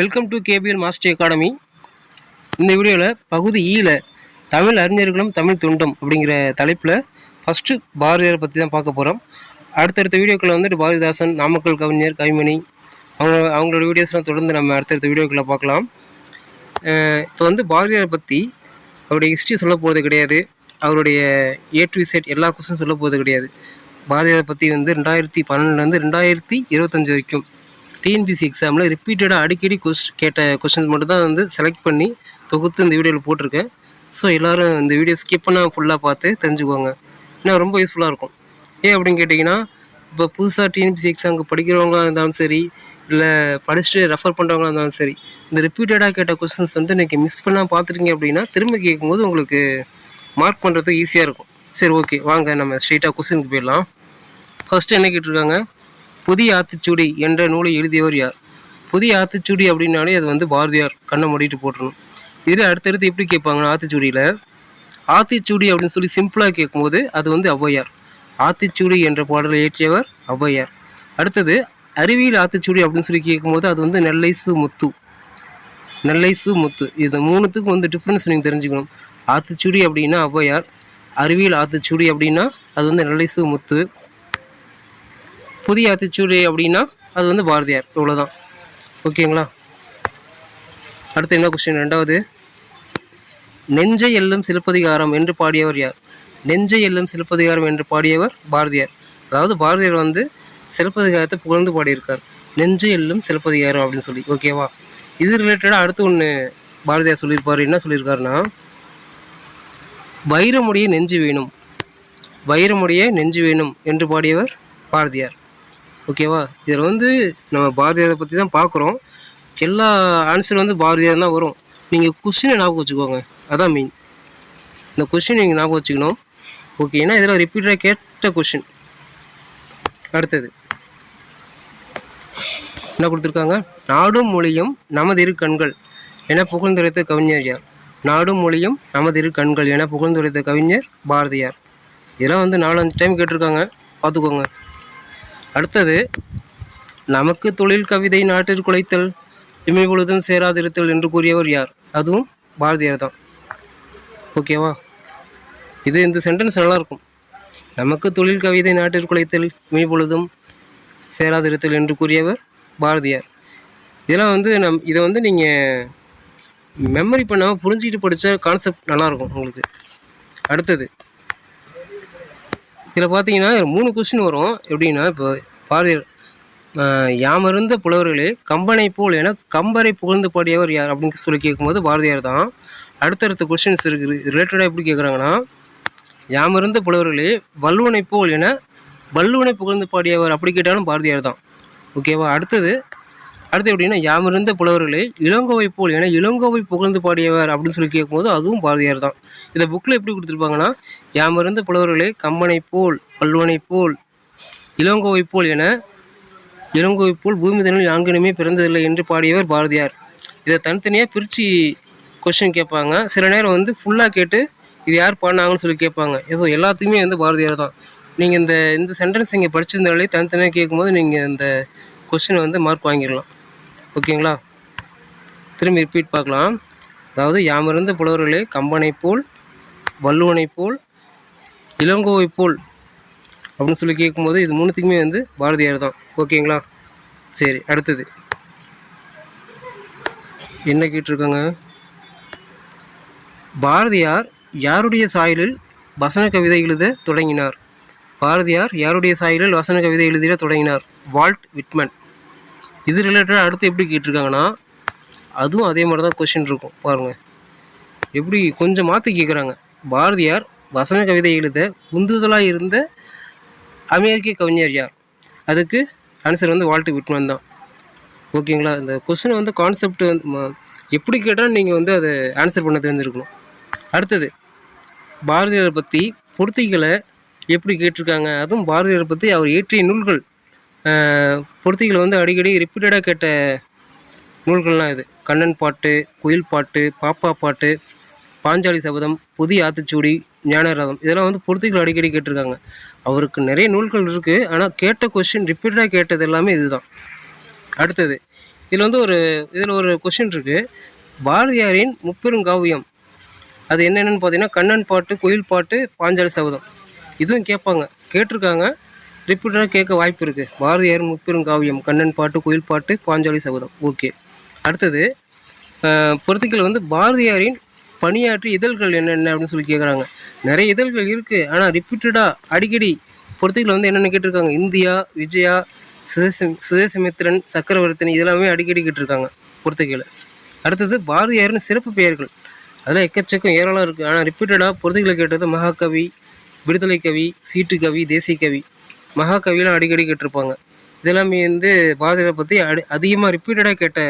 Welcome to KPL master academy இந்த வீடியோவில் பகுதி e ஈல தமிழ் அறிஞர்களும் தமிழ் தொண்டும் அப்படிங்கிற தலைப்பில் ஃபஸ்ட்டு பாரதியாரை பற்றி தான் பார்க்க போகிறோம் அடுத்தடுத்த வீடியோக்களை வந்துட்டு பாரதிதாசன் நாமக்கல் கவிஞர் கவிமணி அவங்க அவங்களோட வீடியோஸ்லாம் தொடர்ந்து நம்ம அடுத்தடுத்த வீடியோக்களை பார்க்கலாம். இப்போ வந்து பாரதியாரை பற்றி அவருடைய ஹிஸ்ட்ரி சொல்ல போகிறது கிடையாது. அவருடைய ஏ டு செட் எல்லா கொஸ்டின் சொல்ல போகிறது கிடையாது. பாரதியாரை பற்றி வந்து ரெண்டாயிரத்தி பன்னெண்டுலேருந்து ரெண்டாயிரத்தி இருபத்தஞ்சி வரைக்கும் டிஎன்பிசி எக்ஸாமில் ரிப்பீட்டடாக அடிக்கடி கொஸ் கேட்ட கொஷின்ஸ் மட்டும் தான் வந்து செலக்ட் பண்ணி தொகுத்து இந்த வீடியோவில் போட்டிருக்கேன். ஸோ எல்லோரும் இந்த வீடியோ ஸ்கிப் பண்ணால் ஃபுல்லாக பார்த்து தெரிஞ்சுக்கோங்க. ஏன்னா ரொம்ப யூஸ்ஃபுல்லாக இருக்கும். ஏன் அப்படின்னு கேட்டிங்கன்னா இப்போ புதுசாக டிஎன்பிசி எக்ஸாமுக்கு படிக்கிறவங்களா இருந்தாலும் சரி இல்லை படிச்சுட்டு ரெஃபர் பண்ணுறவங்களா இருந்தாலும் சரி இந்த ரிப்பீட்டடாக கேட்ட கொஸ்டின்ஸ் வந்து இன்றைக்கி மிஸ் பண்ணால் பார்த்துருக்கீங்க அப்படின்னா திரும்ப கேட்கும்போது உங்களுக்கு மார்க் பண்ணுறதுக்கு ஈஸியாக இருக்கும். சரி ஓகே வாங்க நம்ம ஸ்ட்ரெயிட்டாக கொஸ்டினுக்கு போயிடலாம். ஃபஸ்ட்டு என்ன கேட்டிருக்காங்க? புதிய ஆத்திச்சூடி என்ற நூலை எழுதியவர் யார்? புதிய ஆத்திச்சூடி அப்படின்னாலே அது வந்து பாரதியார் கண்ணை மூடிட்டு போட்டுருணும் இதில் அடுத்தடுத்து எப்படி கேட்பாங்கன்னா ஆத்திச்சூடியில் ஆத்திச்சூடி அப்படின்னு சொல்லி சிம்பிளாக கேட்கும்போது அது வந்து ஔவையார். ஆத்திச்சூடி என்ற பாடலை இயற்றியவர் ஔவையார். அடுத்தது அறிவியல் ஆத்திச்சூடி அப்படின்னு சொல்லி கேட்கும்போது அது வந்து நெல்லை சு முத்து. நெல்லை சு முத்து. இது மூணுத்துக்கும் வந்து டிஃப்ரென்ஸ் நீங்கள் தெரிஞ்சுக்கணும். ஆத்திச்சூடி அப்படின்னா ஔவையார் அறிவியல் ஆத்திச்சூடி அப்படின்னா அது வந்து நெல்லை சு முத்து. புதிய ஆத்திச்சூடி அப்படின்னா அது வந்து பாரதியார். இவ்வளோதான் ஓகேங்களா? அடுத்து என்ன கொஸ்டின் ரெண்டாவது நெஞ்சை எல்லும் சிலப்பதிகாரம் என்று பாடியவர் யார்? நெஞ்சை எல்லும் சிலப்பதிகாரம் என்று பாடியவர் பாரதியார். அதாவது பாரதியார் வந்து சிலப்பதிகாரத்தை புகழ்ந்து பாடியிருக்கார். நெஞ்சு எல்லும் சிலப்பதிகாரம் அப்படின்னு சொல்லி. ஓகேவா? இது ரிலேட்டடாக அடுத்து ஒன்று பாரதியார் சொல்லியிருப்பார். என்ன சொல்லியிருக்காருன்னா வைரமுடைய நெஞ்சு வேணும். வைரமுடைய நெஞ்சு வேணும் என்று பாடியவர் பாரதியார். ஓகேவா? இதில் வந்து நம்ம பாரதியாரை பற்றி தான் பார்க்குறோம். எல்லா ஆன்சர் வந்து பாரதியார் தான் வரும். நீங்கள் கொஸ்டினை ஞாபகம் வச்சுக்கோங்க. அதான் மீன் இந்த கொஸ்டின் நீங்கள் ஞாபகம் வச்சுக்கணும். ஓகே ஏன்னா இதில் ரிப்பீட்டாக கேட்ட கொஸ்டின் அடுத்தது. என்ன கொடுத்துருக்காங்க? நாடும் மொழியும் நமது இரு கண்கள் என புகழ்ந்துரைத்த கவிஞர் யார்? நாடும் மொழியும் நமது இரு கண்கள் என புகழ்ந்துரைத்த கவிஞர் பாரதியார். இதெல்லாம் வந்து நாலஞ்சு டைம் கேட்டிருக்காங்க. பார்த்துக்கோங்க. அடுத்தது நமக்கு தொழில் கவிதை நாட்டில் குலைத்தல் இமை பொழுதும் சேராதிருத்தல் என்று கூறியவர் யார்? அதுவும் பாரதியார் தான். ஓகேவா இது இந்த சென்டென்ஸ் நல்லாயிருக்கும். நமக்கு தொழில் கவிதை நாட்டில் குலைத்தல் இமை பொழுதும் சேராதிருத்தல் என்று கூறியவர் பாரதியார். இதெல்லாம் வந்து நம் இதை வந்து நீங்கள் மெமரி பண்ணாமல் புரிஞ்சுக்கிட்டு படித்த கான்செப்ட் நல்லாயிருக்கும் உங்களுக்கு. அடுத்தது இதில் பார்த்தீங்கன்னா மூணு கொஸ்டின் வரும். எப்படின்னா இப்போ பாரதியார் யாமருந்த புலவர்களே கம்பனை போல் என கம்பரை புகழ்ந்து பாடியவர் யார் அப்படின்னு சொல்லி கேட்கும்போது பாரதியார் தான். அடுத்தடுத்த கொஸ்டின்ஸ் இருக்குது. ரிலேட்டடாக எப்படி கேட்குறாங்கன்னா யாமருந்த புலவர்களே வல்லுவனை போல் என வல்லுவனை புகழ்ந்து பாடியவர் அப்படி கேட்டாலும் பாரதியார் தான். ஓகேவா அடுத்தது அடுத்து எப்படின்னா யாமிருந்த புலவர்களே இளங்கோவை போல் என இளங்கோவை புகழ்ந்து பாடியவர் அப்படின்னு சொல்லி கேட்கும்போது அதுவும் பாரதியார் தான். இந்த புக்கில் எப்படி கொடுத்துருப்பாங்கன்னா யாமிருந்த புலவர்களே கம்பனை போல் வல்வனை போல் இளங்கோவை போல் என இளங்கோவை போல் பூமி தனில் யாங்கினுமே பிறந்ததில்லை என்று பாடியவர் பாரதியார். இதை தனித்தனியாக பிரித்து கொஸ்டின் கேட்பாங்க. சில நேரம் வந்து ஃபுல்லாக கேட்டு இது யார் பாடினாங்கன்னு சொல்லி கேட்பாங்க. ஏதோ எல்லாத்துக்குமே வந்து பாரதியார் தான். நீங்கள் இந்த இந்த சென்டென்ஸ் இங்கே படிச்சிருந்தாலே தனித்தனியாக கேட்கும்போது நீங்கள் இந்த கொஸ்டினை வந்து மார்க் வாங்கிடலாம். ஓகேங்களா? திரும்பி ரிப்பீட் பார்க்கலாம். அதாவது யாமிருந்த புலவர்களே கம்பனை போல் வல்லுவனை போல் இளங்கோவை போல் அப்படின்னு சொல்லி கேட்கும்போது இது மூணுத்துக்குமே வந்து பாரதியார் தான். ஓகேங்களா? சரி அடுத்தது. என்ன கேட்டிருக்காங்க? பாரதியார் யாருடைய சாயலில் வசன கவிதை எழுத தொடங்கினார்? பாரதியார் யாருடைய சாயலில் வசன கவிதை எழுதிட தொடங்கினார்? Walt Whitman. இது ரிலேட்டடாக அடுத்து எப்படி கேட்டிருக்காங்கன்னா அதுவும் அதே மாதிரி தான் கொஷின் இருக்கும். பாருங்கள் எப்படி கொஞ்சம் மாற்றி கேட்குறாங்க பாரதியார் வசன கவிதை எழுத உந்துதலாக இருந்த அமெரிக்க கவிஞர் யார்? அதுக்கு ஆன்சர் வந்து வால்ட் விட்மன் தான். ஓகேங்களா இந்த கொஸ்டின் வந்து கான்செப்ட் வந்து எப்படி கேட்டாலும் நீங்கள் வந்து அதை ஆன்சர் பண்ண தெரிஞ்சிருக்கணும். அடுத்தது பாரதியாரை பற்றி பொருத்திகளை எப்படி கேட்டிருக்காங்க? அதுவும் பாரதியாரை பற்றி அவர் இயற்றிய நூல்கள் பொருத்திகள் வந்து அடிக்கடி ரிப்பீட்டடாக கேட்ட நூல்கள்லாம் இது. கண்ணன் பாட்டு குயில் பாட்டு பாப்பா பாட்டு பாஞ்சாலி சபதம் புதிய ஆத்துச்சூடி ஞானரதம் இதெல்லாம் வந்து பொருத்திகள் அடிக்கடி கேட்டிருக்காங்க. அவருக்கு நிறைய நூல்கள் இருக்குது ஆனால் கேட்ட கொஷின் ரிப்பீட்டடாக கேட்டது எல்லாமே இதுதான். அடுத்தது இதில் வந்து ஒரு இதில் ஒரு கொஷின் இருக்குது பாரதியாரின் முப்பெருங்காவியம் அது என்னென்னு பார்த்தீங்கன்னா கண்ணன் பாட்டு குயில் பாட்டு பாஞ்சாலி சபதம். இதுவும் கேட்பாங்க. கேட்டிருக்காங்க. ரிப்பீட்டடாக கேட்க வாய்ப்பு இருக்குது பாரதியார் முப்பெருங்காவியம் கண்ணன் பாட்டு குயில் பாட்டு பாஞ்சாலி சபதம். ஓகே. அடுத்தது பொறுத்துக்கள் வந்து பாரதியாரின் பணியாற்றி இதழ்கள் என்னென்ன அப்படின்னு சொல்லி கேட்குறாங்க நிறைய இதழ்கள் இருக்குது ஆனால் ரிப்பீட்டடாக அடிக்கடி பொறுத்துக்கள் வந்து என்னென்ன கேட்டிருக்காங்க. இந்தியா விஜயா சுதேச சுதேசமித்திரன் சக்கரவர்த்தினி இதெல்லாமே அடிக்கடி கேட்டிருக்காங்க பொறுத்துக்கையில் அடுத்தது பாரதியாரின் சிறப்பு பெயர்கள். அதெல்லாம் எக்கச்சக்கம் ஏராளம் இருக்குது ஆனால் ரிப்பீட்டடாக பொறுத்துக்களை கேட்டது மகாகவி விடுதலை கவி சீட்டு கவி தேசிய கவி மகாகவிலாம் அடிக்கடி கேட்டிருப்பாங்க. இதெல்லாமே வந்து பாரதியாரை பற்றி அடி அதிகமாக ரிப்பீட்டடாக கேட்ட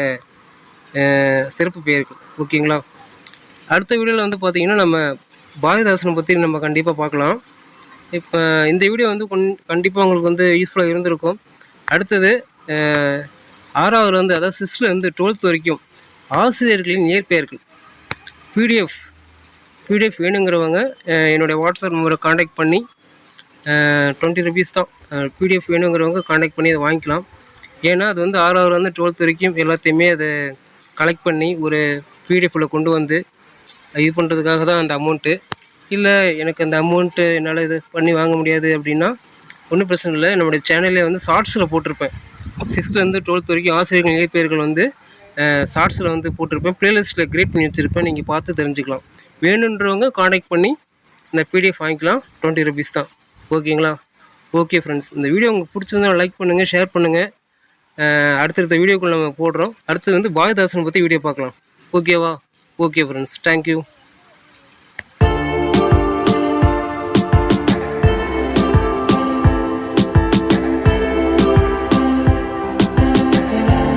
சிறப்பு பெயர்கள். ஓகேங்களா? அடுத்த வீடியோவில் வந்து பார்த்தீங்கன்னா நம்ம பாரதிதாசனை பற்றி நம்ம கண்டிப்பாக பார்க்கலாம் இப்போ இந்த வீடியோ வந்து கொன் கண்டிப்பாக உங்களுக்கு வந்து யூஸ்ஃபுல்லாக இருந்திருக்கும். அடுத்தது ஆறாவதுலேருந்து அதாவது சிக்ஸ்த்லேருந்து டுவெல்த் வரைக்கும் ஆசிரியர்களின் இயற்பெயர்கள் பிடிஎஃப் பிடிஎஃப் வேணுங்கிறவங்க என்னுடைய வாட்ஸ்அப் நம்பரை காண்டாக்ட் பண்ணி டுவெண்ட்டி ருபீஸ் தான். பிடிஎஃப் வேணுங்கிறவங்க காண்டாக்ட் பண்ணி அதை வாங்கிக்கலாம். ஏன்னா அது வந்து ஆறாவதுலேருந்து டுவெல்த் வரைக்கும் எல்லாத்தையுமே அதை கலெக்ட் பண்ணி ஒரு பிடிஎஃப்பில் கொண்டு வந்து இது பண்ணுறதுக்காக தான் அந்த அமௌண்ட்டு இல்லை எனக்கு அந்த அமௌண்ட்டு என்னால் இது பண்ணி வாங்க முடியாது அப்படின்னா ஒன்றும் பிரச்சனை இல்லை. நம்மளுடைய சேனல்லே வந்து ஷார்ட்ஸில் போட்டிருப்பேன். சிக்ஸ்த்லேருந்து டுவெல்த் வரைக்கும் ஆசிரியர்கள் நிலைப்பெயர்கள் வந்து ஷார்ட்ஸில் வந்து போட்டிருப்பேன். ப்ளேலிஸ்ட்டில் கிரியேட் பண்ணி வச்சுருப்பேன். நீங்கள் பார்த்து தெரிஞ்சுக்கலாம். வேணுன்றவங்க காண்டாக்ட் பண்ணி இந்த பிடிஎஃப் வாங்கிக்கலாம். டுவெண்ட்டி ருபீஸ் தான். ஓகேங்களா? ஓகே ஃப்ரெண்ட்ஸ் இந்த வீடியோ உங்களுக்கு பிடிச்சிருந்தா லைக் பண்ணுங்கள் ஷேர் பண்ணுங்கள் அடுத்தடுத்த வீடியோக்குள்ள நம்ம போடுறோம். அடுத்தது வந்து பாயதாசனை பற்றி வீடியோ பார்க்கலாம். ஓகேவா ஓகே ஃப்ரெண்ட்ஸ் தேங்க்யூ